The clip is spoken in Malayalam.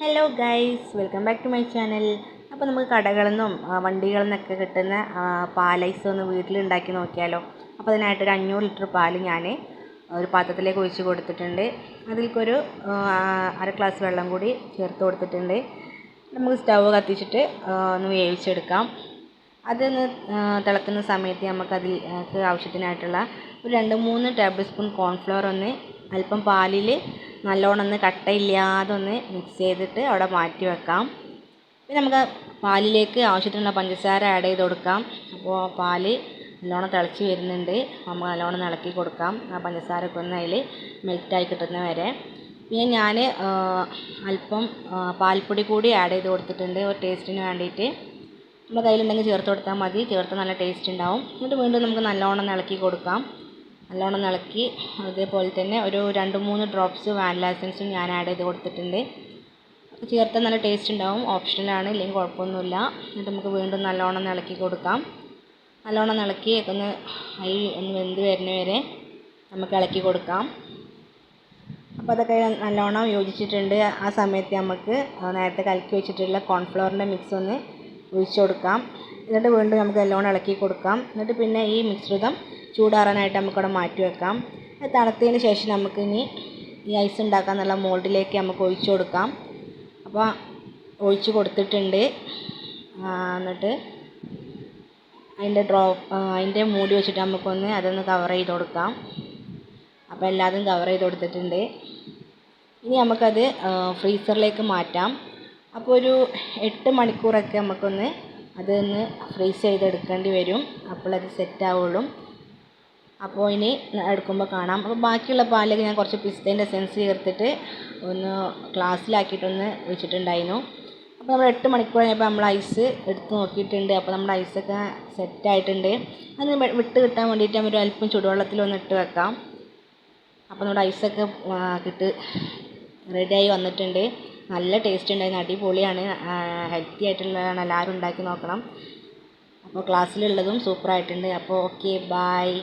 Hello guys welcome back to my channel അപ്പോൾ നമുക്ക് കടകളിൽ നിന്നും വണ്ടികളിൽ നിന്നൊക്കെ കിട്ടുന്ന പാലൈസ് ഒന്ന് വീട്ടിലുണ്ടാക്കി നോക്കിയാലോ? അപ്പോൾ അതിനായിട്ട് ഒരു അഞ്ഞൂറ് ലിറ്റർ പാൽ ഞാൻ ഒരു പാത്രത്തിലേക്ക് ഒഴിച്ച് കൊടുത്തിട്ടുണ്ട്. അതിൽക്കൊരു അര ഗ്ലാസ് വെള്ളം കൂടി ചേർത്ത് കൊടുത്തിട്ടുണ്ട്. നമുക്ക് സ്റ്റവ് കത്തിച്ചിട്ട് ഒന്ന് വേവിച്ചെടുക്കാം. അതൊന്ന് തിളക്കുന്ന സമയത്ത് നമുക്ക് അതിൽ നമുക്ക് ആവശ്യത്തിനായിട്ടുള്ള ഒരു രണ്ട് മൂന്ന് ടേബിൾ സ്പൂൺ കോൺഫ്ലവർ ഒന്ന് അല്പം പാലിൽ നല്ലോണം ഒന്ന് കട്ടയില്ലാതെ ഒന്ന് മിക്സ് ചെയ്തിട്ട് അവിടെ മാറ്റി വെക്കാം. പിന്നെ നമുക്ക് പാലിലേക്ക് ആവശ്യത്തിനുള്ള പഞ്ചസാര ആഡ് ചെയ്ത് കൊടുക്കാം. അപ്പോൾ പാൽ നല്ലോണം തിളച്ച് വരുന്നുണ്ട്. നമ്മൾ നല്ലോണം ഇളക്കി കൊടുക്കാം. ആ പഞ്ചസാരയൊക്കെ ഒന്ന് അതിൽ മെൽറ്റായി കിട്ടുന്ന വരെ. പിന്നെ ഞാൻ അല്പം പാൽപ്പൊടി കൂടി ആഡ് ചെയ്ത് കൊടുത്തിട്ടുണ്ട് ഒരു ടേസ്റ്റിന് വേണ്ടിയിട്ട് നമ്മുടെ കയ്യിലുണ്ടെങ്കിൽ ചേർത്ത് കൊടുത്താൽ മതി. ചേർത്ത് നല്ല ടേസ്റ്റ് ഉണ്ടാവും. എന്നിട്ട് വീണ്ടും നമുക്ക് നല്ലോണം ഇളക്കി കൊടുക്കാം. നല്ലോണം ഇളക്കി അതേപോലെ തന്നെ ഒരു രണ്ട് മൂന്ന് ഡ്രോപ്സ് വാനില എസൻസും ഞാൻ ആഡ് ചെയ്ത് കൊടുത്തിട്ടുണ്ട്. ചേർത്താൽ നല്ല ടേസ്റ്റ് ഉണ്ടാവും. ഓപ്ഷണലാണ് ഇല്ലെങ്കിൽ കുഴപ്പമൊന്നുമില്ല. എന്നിട്ട് നമുക്ക് വീണ്ടും നല്ലോണം ഇളക്കി കൊടുക്കാം. നല്ലോണം ഇളക്കി ഒന്ന് അരി ഒന്ന് വെന്ത് വരുന്ന വരെ നമുക്ക് ഇളക്കി കൊടുക്കാം. അപ്പോൾ അതൊക്കെ നല്ലോണം യോജിച്ചിട്ടുണ്ട്. ആ സമയത്ത് നമുക്ക് നേരത്തെ കലക്കി വെച്ചിട്ടുള്ള കോൺഫ്ലവറിന്റെ മിക്സ് ഒന്ന് ഒഴിച്ചു കൊടുക്കാം. എന്നിട്ട് വീണ്ടും നമുക്ക് നല്ലോണം ഇളക്കി കൊടുക്കാം. എന്നിട്ട് പിന്നെ ഈ മിശ്രിതം ചൂടാറാനായിട്ട് നമുക്കവിടെ മാറ്റി വെക്കാം. തണുത്തതിന് ശേഷം നമുക്കിനി ഈ ഐസ് ഉണ്ടാക്കാനുള്ള മോൾഡിലേക്ക് നമുക്ക് ഒഴിച്ചു കൊടുക്കാം. അപ്പോൾ ഒഴിച്ചു കൊടുത്തിട്ടുണ്ട്. എന്നിട്ട് അതിന്റെ ഡ്രോ അതിന്റെ മൂടി വെച്ചിട്ട് നമുക്കൊന്ന് അതൊന്ന് കവർ ചെയ്ത് കൊടുക്കാം. അപ്പോൾ എല്ലാതും കവർ ചെയ്ത് കൊടുത്തിട്ടുണ്ട്. ഇനി നമുക്കത് ഫ്രീസറിലേക്ക് മാറ്റാം. അപ്പോൾ ഒരു എട്ട് മണിക്കൂറൊക്കെ നമുക്കൊന്ന് അതൊന്ന് ഫ്രീസ് ചെയ്തെടുക്കേണ്ടി വരും. അപ്പോഴത് സെറ്റ് ആവുള്ളൂ അപ്പോൾ ഇനി എടുക്കുമ്പോൾ കാണാം. അപ്പോൾ ബാക്കിയുള്ള പാലിലേക്ക് ഞാൻ കുറച്ച് പിസ്തേന്റെ സെൻസ് ചേർത്തിട്ട് ഒന്ന് ഗ്ലാസ്സിലാക്കിയിട്ടൊന്ന് വെച്ചിട്ടുണ്ടായിരുന്നു അപ്പോൾ നമ്മൾ എട്ട് മണിക്കൂർ കഴിഞ്ഞപ്പോൾ നമ്മൾ ഐസ് എടുത്ത് നോക്കിയിട്ടുണ്ട്. അപ്പോൾ നമ്മുടെ ഐസൊക്കെ സെറ്റായിട്ടുണ്ട്. അത് വിട്ട് കിട്ടാൻ വേണ്ടിയിട്ട് നമ്മൾ ഒരു അല്പം ചുടുവെള്ളത്തിലൊന്ന് ഇട്ട് വെക്കാം. അപ്പോൾ നമ്മുടെ ഐസൊക്കെ കിട്ട് റെഡിയായി വന്നിട്ടുണ്ട്. നല്ല ടേസ്റ്റ് ഉണ്ടായിരുന്നു. അടിപൊളിയാണ്. ഹെൽത്തി ആയിട്ടുള്ളതാണ്. എല്ലാവരും ഉണ്ടാക്കി നോക്കണം. അപ്പോൾ ക്ലാസ്സിലുള്ളതും സൂപ്പറായിട്ടുണ്ട്. അപ്പോൾ ഓക്കെ ബായ്